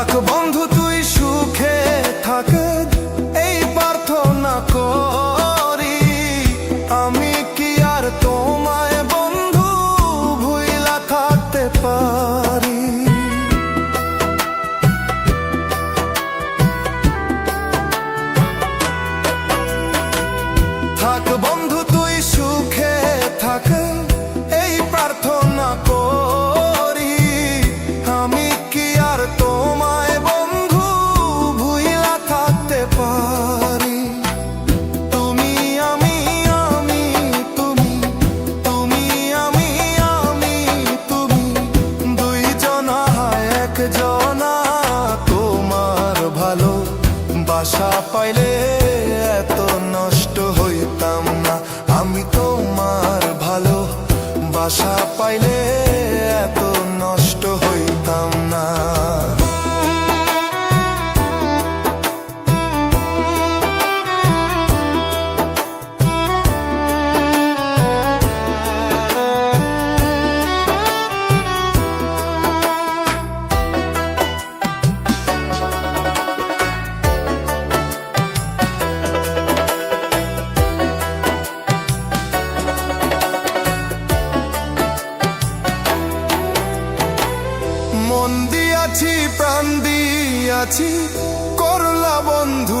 থাক বন্ধু তুই সুখে থাক। এই প্রার্থনা করি আমি বাসা পাইলে দিয়াছি করলা বন্ধু